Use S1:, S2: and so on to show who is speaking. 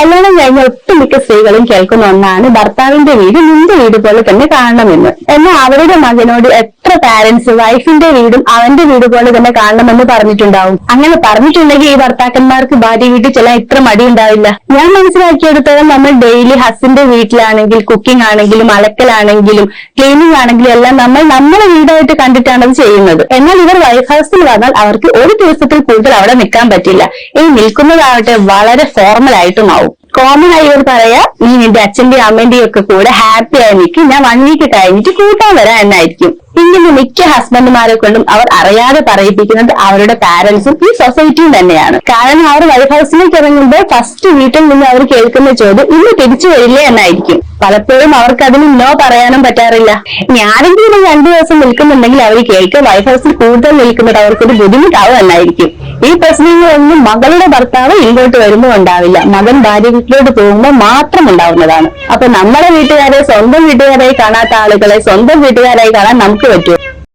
S1: കല്യാണം കഴിഞ്ഞ ഒട്ടുമിക്ക സ്ത്രീകളും കേൾക്കുന്ന ഒന്നാണ് ഭർത്താവിന്റെ വീട് നിന്റെ വീട് പോലെ തന്നെ കാണണമെന്ന്. എന്നാൽ അവരുടെ മകനോട് എത്ര പാരന്റ്സ് വൈഫിന്റെ വീടും അവന്റെ വീട് പോലെ തന്നെ കാണണമെന്ന് പറഞ്ഞിട്ടുണ്ടാവും. അങ്ങനെ പറഞ്ഞിട്ടുണ്ടെങ്കിൽ ഈ ഭർത്താക്കന്മാർക്ക് ഭാര്യ വീട്ടിൽ ചെല്ലാൻ ഇത്ര മടി ഉണ്ടാവില്ല ഞാൻ മനസ്സിലാക്കിയെടുത്തോളം നമ്മൾ ഡെയിലി ഹസ്ബൻഡ് വീട്ടിലാണെങ്കിൽ കുക്കിംഗ് ആണെങ്കിലും അലക്കലാണെങ്കിലും ക്ലീനിങ് ആണെങ്കിലും എല്ലാം നമ്മൾ നമ്മളെ വീടായിട്ട് കണ്ടിട്ടാണ് അത് ചെയ്യുന്നത്. എന്നാൽ ഇവർ വൈഫ് ഹൗസിൽ വന്നാൽ അവർക്ക് ഒരു ദിവസത്തിൽ കൂടുതൽ അവിടെ നിൽക്കാൻ പറ്റില്ല. ഈ നിൽക്കുന്നതാവട്ടെ വളരെ ഫോർമൽ ആയിട്ടും ആവും. കോമൺ ആയി ഇവർ പറയാ നീ നിന്റെ അച്ഛന്റെയും അമ്മന്റെയും ഒക്കെ കൂടെ ഹാപ്പി ആയി നിൽക്കും ഞാൻ വൺ വീക്ക് കഴിഞ്ഞിട്ട് കൂട്ടാൻ വരാം എന്നായിരിക്കും. ഇങ്ങനെ മിക്ക ഹസ്ബൻഡുമാരെ കൊണ്ടും അവർ അറിയാതെ പറയിപ്പിക്കുന്നത് അവരുടെ പാരന്റ്സും ഈ സൊസൈറ്റിയും തന്നെയാണ്. കാരണം അവർ വൈഫ് ഹൗസിലേക്ക് ഇറങ്ങുമ്പോൾ ഫസ്റ്റ് വീട്ടിൽ നിന്ന് അവർ കേൾക്കുന്ന ചോദ്യം ഇന്ന് തിരിച്ചു വരില്ലേ? എന്നായിരിക്കും. പലപ്പോഴും അവർക്ക് അതിന് നോ പറയാനും പറ്റാറില്ല. ഞാനെങ്കിലും രണ്ടു ദിവസം നിൽക്കുന്നുണ്ടെങ്കിൽ അവർ കേൾക്കുക വൈഫ് ഹൗസിൽ കൂടുതൽ നിൽക്കുന്നത് അവർക്കൊരു ബുദ്ധിമുട്ടാവും എന്നായിരിക്കും. ഈ പ്രശ്നങ്ങളൊന്നും മകളുടെ ഭർത്താവ് ഇങ്ങോട്ട് വരുമ്പോൾ ഉണ്ടാവില്ല മകൻ ഭാര്യ വീട്ടിലോട്ട് പോകുമ്പോൾ മാത്രം ഉണ്ടാവുന്നതാണ്. അപ്പൊ നമ്മളെ വീട്ടുകാരെ സ്വന്തം വീട്ടുകാരായി കാണാത്ത ആളുകളെ സ്വന്തം വീട്ടുകാരായി കാണാൻ നമുക്ക് പറ്റുമോ?